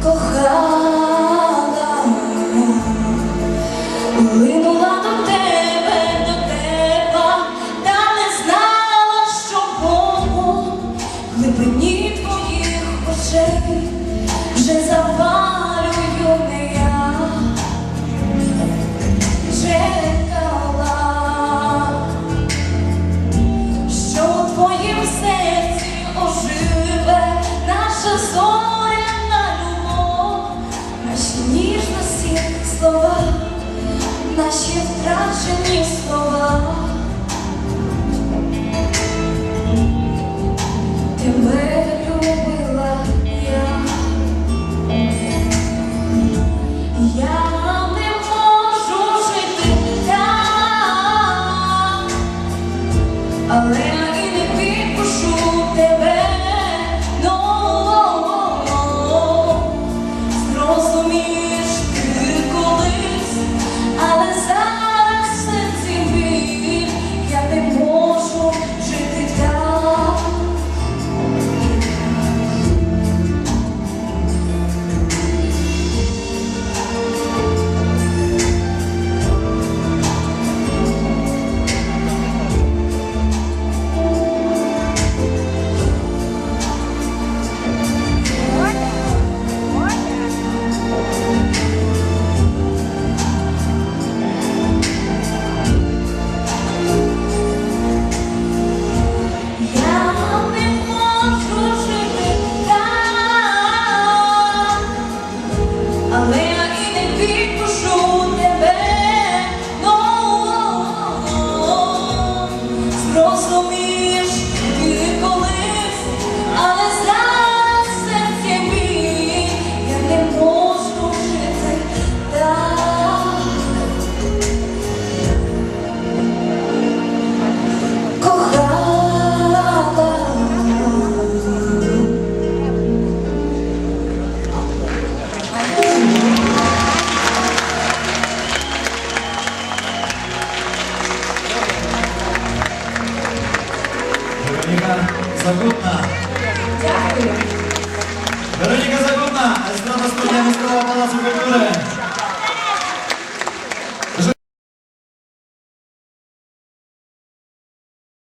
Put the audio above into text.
Go ніжності слова, наші втрачені слова. Вероніка Загутна. Дякую. Вероніка Загутна,